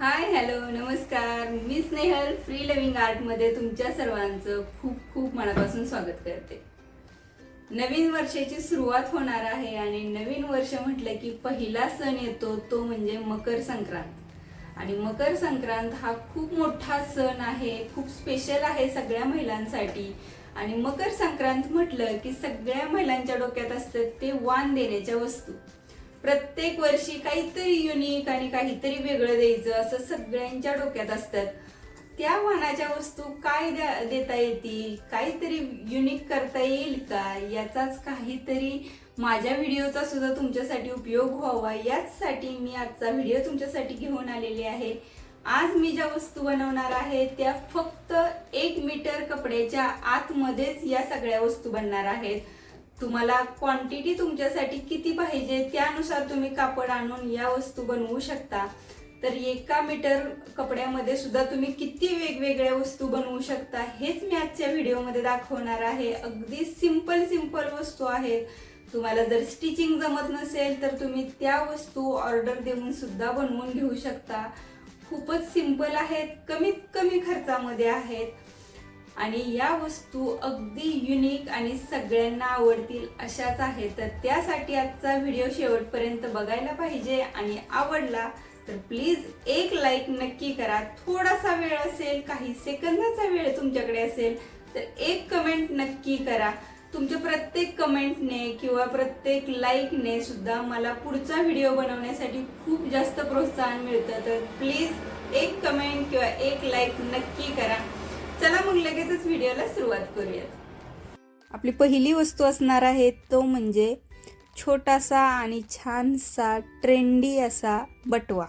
हाय hello नमस्कार. मी Snehal free living आर्टमध्ये तुमच्या सर्वांचं खूप खूप मनापासून स्वागत करते. नवीन वर्षाची सुरुवात होणार आहे आणि नवीन वर्ष म्हटलं की पहिला सण येतो तो म्हणजे मकर संक्रांत. आणि मकर संक्रांत हा खूप मोठा सण आहे खूप स्पेशल आहे सगळ्या महिलांसाठी. आणि मकर संक्रांत म्हटलं की सगळ्या महिलांच्या डोक्यात असतं ते वाण देण्याच्या वस्तू. प्रत्येक वर्षी काहीतरी युनिक आणि काहीतरी वेगळं द्यायचं असं सगळ्यांच्या डोक्यात असतात त्या वाहनाच्या वस्तू काय द्या देता येतील? काहीतरी युनिक करता येईल का? याचाच काहीतरी माझ्या व्हिडिओचा सुद्धा तुमच्यासाठी उपयोग व्हावा. याचसाठी मी आजचा व्हिडिओ तुमच्यासाठी घेऊन आलेली आहे. आज मी ज्या वस्तू बनवणार आहे त्या फक्त एक मीटर कपड्याच्या आतमध्येच या सगळ्या वस्तू बनणार आहेत. तुम्हाला क्वांटिटी तुमच्यासाठी किती पाहिजे त्यानुसार तुम्ही कापड आणून या वस्तू बनवू शकता. तर एका मीटर कपड्यामध्ये सुद्धा तुम्ही किती वेगवेगळ्या वस्तू बनवू शकता हेच मी आजच्या व्हिडिओमध्ये दाखवणार आहे. अगदी सिंपल सिंपल वस्तू आहेत. तुम्हाला जर स्टिचिंग जमत नसेल तर तुम्ही त्या वस्तू ऑर्डर देऊन सुद्धा बनवून घेऊ शकता. खूपच सिंपल आहेत कमीत कमी खर्चामध्ये आहेत. आणि या वस्तू अगदी युनिक आणि सगळ्यांना आवडतील अशाच आहेत. तर त्यासाठी आजचा व्हिडिओ शेवटपर्यंत बघायला पाहिजे आणि आवडला तर प्लीज एक लाईक नक्की करा. थोडासा वेळ असेल काही सेकंदाचा वेळ तुमच्याकडे असेल तर एक कमेंट नक्की करा. तुमच्या प्रत्येक कमेंटने किंवा प्रत्येक लाईकने सुद्धा मला पुढचा व्हिडिओ बनवण्यासाठी खूप जास्त प्रोत्साहन मिळतं. तर प्लीज एक कमेंट किंवा एक लाईक नक्की करा. चला मग लगेचच व्हिडिओला सुरुवात करूयात. आपली पहिली वस्तू असणार आहे तो म्हणजे छोटासा आणि छानसा ट्रेंडी असा बटवा.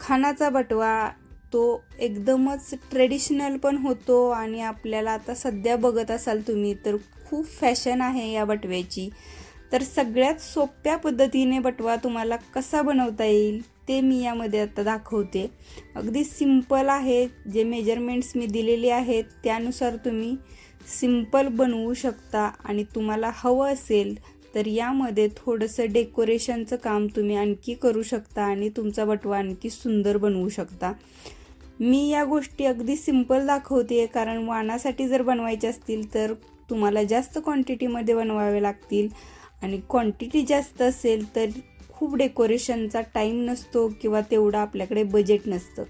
खानाचा बटवा तो एकदमच ट्रेडिशनल पण होतो आणि आपल्याला आता सध्या बघत असाल तुम्ही तर खूप फॅशन आहे या बटव्याची. तर सगळ्यात सोप्या पद्धतीने बटवा तुम्हाला कसा बनवता येईल? ते मी यामध्ये आता दाखवते. अगदी सिंपल आहे जे मेजरमेंट्स मी दिलेले आहेत त्यानुसार तुम्ही सिंपल बनवू शकता आणि तुम्हाला हवं असेल तर यामध्ये थोडंसं डेकोरेशनचं काम तुम्ही आणखी करू शकता आणि तुमचा बटवा आणखी सुंदर बनवू शकता. मी या गोष्टी अगदी सिंपल दाखवते कारण वाणासाठी जर बनवायचे असतील तर तुम्हाला जास्त क्वांटिटीमध्ये बनवावे लागतील. आणि क्वांटिटी जास्त असेल तर खूप डेकोरेशनचा टाईम नसतो किंवा तेवढं आपल्याकडे बजेट नसतं.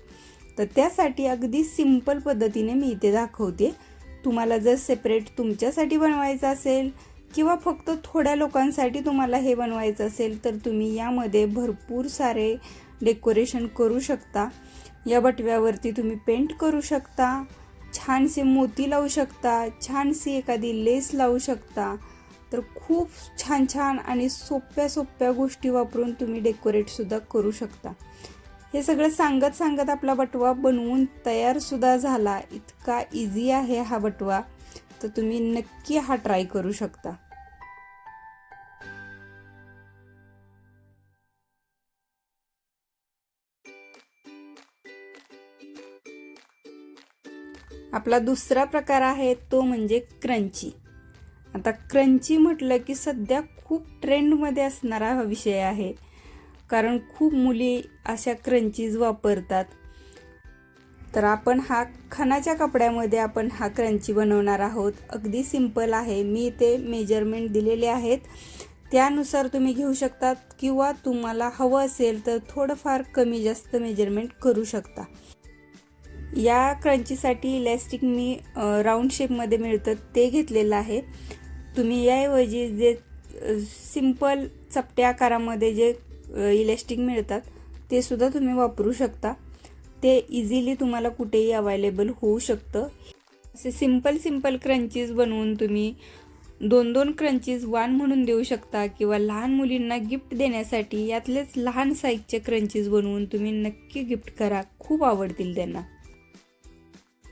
तर त्यासाठी अगदी सिंपल पद्धतीने मी इथे दाखवते. तुम्हाला जर सेपरेट तुमच्यासाठी बनवायचं असेल किंवा फक्त थोड्या लोकांसाठी तुम्हाला हे बनवायचं असेल तर तुम्ही यामध्ये भरपूर सारे डेकोरेशन करू शकता. या बटव्यावरती तुम्ही पेंट करू शकता. छानसे मोती लावू शकता. छानशी एखादी लेस लावू शकता. तर खूप छान छान आणि सोप्या सोप्या गोष्टी वापरून तुम्ही डेकोरेटसुद्धा करू शकता. हे सगळं सांगत सांगत आपला बटवा बनवून तयारसुद्धा झाला. इतका इझी आहे हा बटवा. तर तुम्ही नक्की हा ट्राय करू शकता. आपला दुसरा प्रकार आहे तो म्हणजे क्रंची. आता क्रंची म्हटलं की सध्या खूप ट्रेंडमध्ये असणारा हा विषय आहे. कारण खूप मुली अशा क्रंचीज वापरतात. तर आपण हा खणाच्या कपड्यामध्ये आपण हा क्रंची बनवणार आहोत. अगदी सिंपल आहे. मी ते मेजरमेंट दिलेले आहेत. त्यानुसार तुम्ही घेऊ शकतात किंवा तुम्हाला हवं असेल तर थोडंफार कमी जास्त मेजरमेंट करू शकता. या क्रंचीसाठी इलॅस्टिक मी राऊंड शेपमध्ये मिळतं. ते घेतलेलं आहे. तुम्ही याऐवजी जे सिंपल चपट्या आकारामध्ये जे इलॅस्टिक मिळतात ते सुद्धा तुम्ही वापरू शकता. ते इझिली तुम्हाला कुठेही अवेलेबल होऊ शकतं. असे सिंपल सिंपल क्रंचीज बनवून तुम्ही दोन दोन क्रंचीज वान म्हणून देऊ शकता किंवा लहान मुलींना गिफ्ट देण्यासाठी यातलेच लहान साईजचे क्रंचीज बनवून तुम्ही नक्की गिफ्ट करा. खूप आवडतील त्यांना.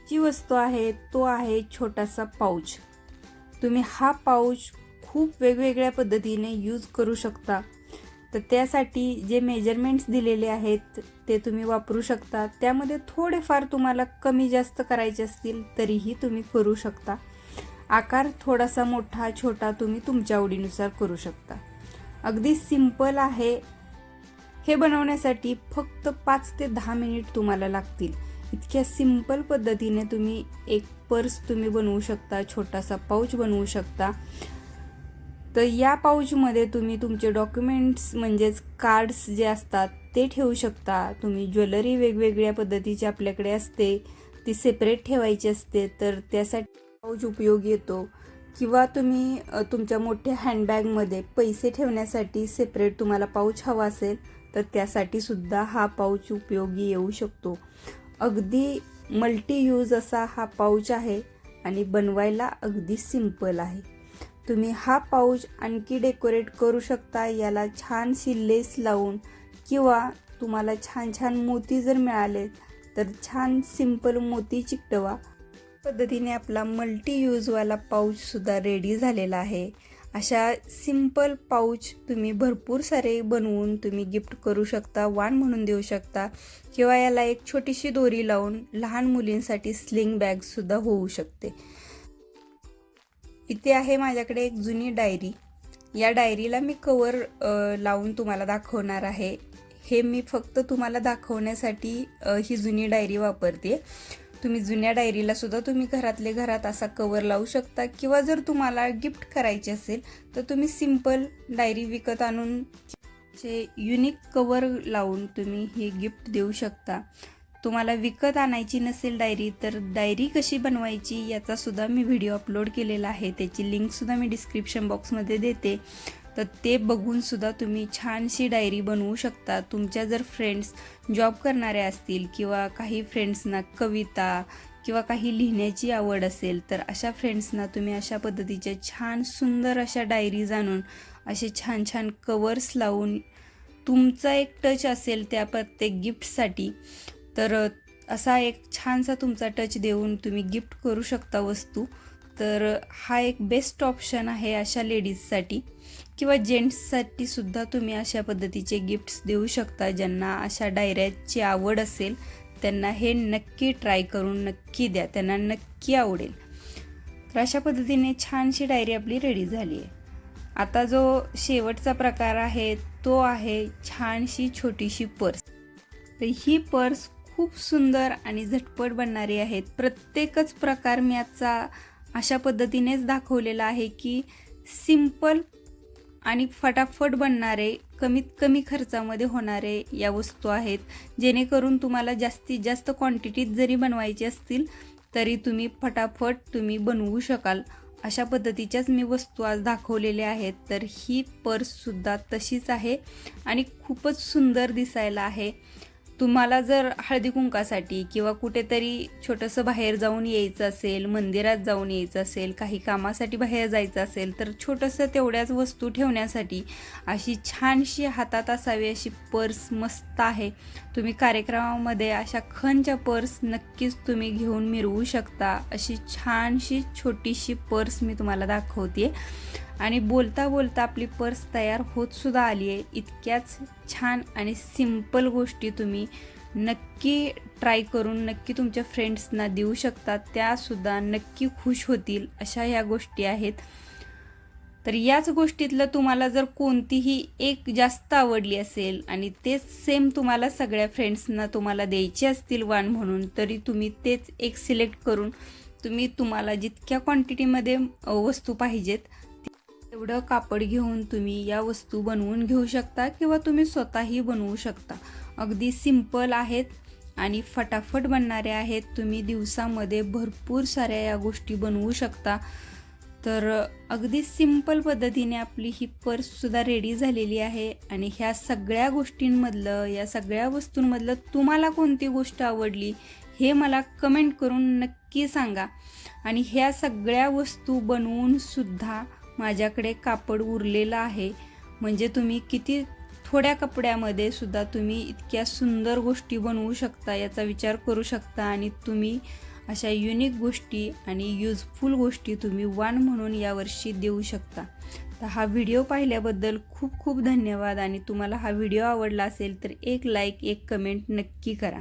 जी वस्तू आहे तो आहे छोटासा पाऊच तुम्ही हा पाऊच खूप वेगवेगळ्या पद्धतीने यूज करू शकता. तर त्यासाठी जे मेजरमेंट्स दिलेले आहेत ते तुम्ही वापरू शकता. त्यामध्ये थोडेफार तुम्हाला कमी जास्त करायचे असतील तरीही तुम्ही करू शकता. आकार थोडासा मोठा छोटा तुम्ही तुमच्या आवडीनुसार करू शकता. अगदी सिंपल आहे. हे बनवण्यासाठी फक्त पाच ते दहा मिनिट तुम्हाला लागतील. इतक्या सिंपल पद्धतीने तुम्ही एक पर्स तुम्ही बनवू शकता छोटासा पाऊच बनवू शकता. तर या पाऊचमध्ये तुम्ही तुमचे डॉक्युमेंट्स म्हणजेच कार्ड्स जे असतात ते ठेवू शकता. तुम्ही ज्वेलरी वेगवेगळ्या पद्धतीची आपल्याकडे असते ती सेपरेट ठेवायची असते तर त्यासाठी पाऊच उपयोगी येतो. किंवा तुम्ही तुमच्या मोठ्या हँडबॅगमध्ये पैसे ठेवण्यासाठी सेपरेट तुम्हाला पाऊच हवा असेल तर त्यासाठी सुद्धा हा पाऊच उपयोगी येऊ शकतो. अगदी मल्टी यूज असा हा पाऊच आहे आणि बनवायला अगदी सिंपल आहे. तुम्ही हा पाऊच आणखी डेकोरेट करू शकता याला छानशी लेस लावून किंवा तुम्हाला छान छान मोती जर मिळाले तर छान सिंपल मोती चिकटवा. पद्धतीने आपला मल्टी यूजवाला पाऊचसुद्धा रेडी झालेला आहे. अशा सिंपल पाऊच तुम्ही भरपूर सारे बनवून तुम्ही गिफ्ट करू शकता वाण म्हणून देऊ शकता. किंवा याला एक छोटीशी दोरी लावून लहान मुलींसाठी स्लिंग बॅगसुद्धा होऊ शकते. इथे आहे माझ्याकडे एक जुनी डायरी या डायरीला मी कवर लावून तुम्हाला दाखवणार आहे. हे मी फक्त तुम्हाला दाखवण्यासाठी ही जुनी डायरी वापरते. तुम्ही जुन्या डायरीला सुद्धा तुम्ही घरातले घरात असा कवर लावू शकता. किंवा जर तुम्हाला गिफ्ट करायची असेल तर तुम्ही सिंपल डायरी विकत आणून चे युनिक कवर लावून तुम्ही हे गिफ्ट देऊ शकता. तुम्हाला विकत आणायची नसेल डायरी तर डायरी कशी बनवायची याचा सुद्धा मी व्हिडिओ अपलोड केलेला आहे. त्याची लिंकसुद्धा मी डिस्क्रिप्शन बॉक्समध्ये देते. तर ते बघूनसुद्धा तुम्ही छानशी डायरी बनवू शकता. तुमच्या जर फ्रेंड्स जॉब करणारे असतील किंवा काही फ्रेंड्सना कविता किंवा काही लिहिण्याची आवड असेल तर अशा फ्रेंड्सना तुम्ही अशा पद्धतीच्या छान सुंदर अशा डायरीज आणून असे छान छान कवर्स लावून तुमचा एक टच असेल त्या प्रत्येक गिफ्टसाठी तर असा एक छानसा तुमचा टच देऊन तुम्ही गिफ्ट करू शकता वस्तू. तर हा एक बेस्ट ऑप्शन आहे अशा लेडीजसाठी किंवा जेंट्ससाठी सुद्धा तुम्ही अशा पद्धतीचे गिफ्ट्स देऊ शकता. ज्यांना अशा डायऱ्याची आवड असेल त्यांना हे नक्की ट्राय करून नक्की द्या. त्यांना नक्की आवडेल. तर अशा पद्धतीने छानशी डायरी आपली रेडी झाली आहे. आता जो शेवटचा प्रकार आहे तो आहे छानशी छोटीशी पर्स तर ही पर्स खूप सुंदर आणि झटपट बनणारी आहेत. प्रत्येकच प्रकार मी आजचा अशा पद्धतीनेच दाखवलेलं आहे की सिंपल आणि फटाफट बनणारे कमीत कमी खर्चामध्ये होणारे या वस्तू आहेत. जेणेकरून तुम्हाला जास्तीत जास्त क्वांटिटीत जरी बनवायचे असतील तरी तुम्ही फटाफट तुम्ही बनवू शकाल. अशा पद्धतीच्याच मी वस्तू आज दाखवलेल्या आहेत. तर ही पर्ससुद्धा तशीच आहे आणि खूपच सुंदर दिसायला आहे. तुम्हाला जर हळदी कुंकासाठी किंवा कुठेतरी छोटंसं बाहेर जाऊन यायचं असेल मंदिरात जाऊन यायचं असेल काही कामासाठी बाहेर जायचं असेल तर छोटंसं तेवढ्याच वस्तू ठेवण्यासाठी अशी छानशी हातात असावी अशी पर्स मस्त आहे. तुम्ही कार्यक्रमामध्ये अशा खनच्या पर्स नक्कीच तुम्ही घेऊन मिरवू शकता. अशी छानशी छोटीशी पर्स मी तुम्हाला दाखवते आणि बोलता बोलता आपली पर्स तयार होतसुद्धा आली आहे. इतक्याच छान आणि सिंपल गोष्टी तुम्ही नक्की ट्राय करून नक्की तुमच्या फ्रेंड्सना देऊ शकता. त्यासुद्धा नक्की खुश होतील अशा ह्या गोष्टी आहेत. तर याच गोष्टीतलं तुम्हाला जर कोणतीही एक जास्त आवडली असेल आणि तेच सेम तुम्हाला सगळ्या फ्रेंड्सना तुम्हाला द्यायचे असतील वाण म्हणून तरी तुम्ही तेच एक सिलेक्ट करून तुम्ही तुम्हाला जितक्या क्वांटिटीमध्ये वस्तू पाहिजेत एवढं कापड घेऊन तुम्ही या वस्तू बनवून घेऊ शकता किंवा तुम्ही स्वतःही बनवू शकता. अगदी सिंपल आहेत आणि फटाफट बनणारे आहेत. तुम्ही दिवसामध्ये भरपूर साऱ्या या गोष्टी बनवू शकता. तर अगदी सिंपल पद्धतीने आपली ही पर्ससुद्धा रेडी झालेली आहे आणि ह्या सगळ्या गोष्टींमधलं या सगळ्या वस्तूंमधलं तुम्हाला कोणती गोष्ट आवडली हे मला कमेंट करून नक्की सांगा. आणि ह्या सगळ्या वस्तू बनवून सुद्धा माझ्याकडे कापड उरलेलं आहे. म्हणजे तुम्ही किती थोड्या कपड्यामध्ये सुद्धा तुम्ही इतक्या सुंदर गोष्टी बनवू शकता याचा विचार करू शकता आणि तुम्ही अशा युनिक गोष्टी आणि युजफुल गोष्टी तुम्ही वाण म्हणून यावर्षी देऊ शकता. तर हा व्हिडिओ पाहिल्याबद्दल खूप खूप धन्यवाद आणि तुम्हाला हा व्हिडिओ आवडला असेल तर एक लाईक एक कमेंट नक्की करा.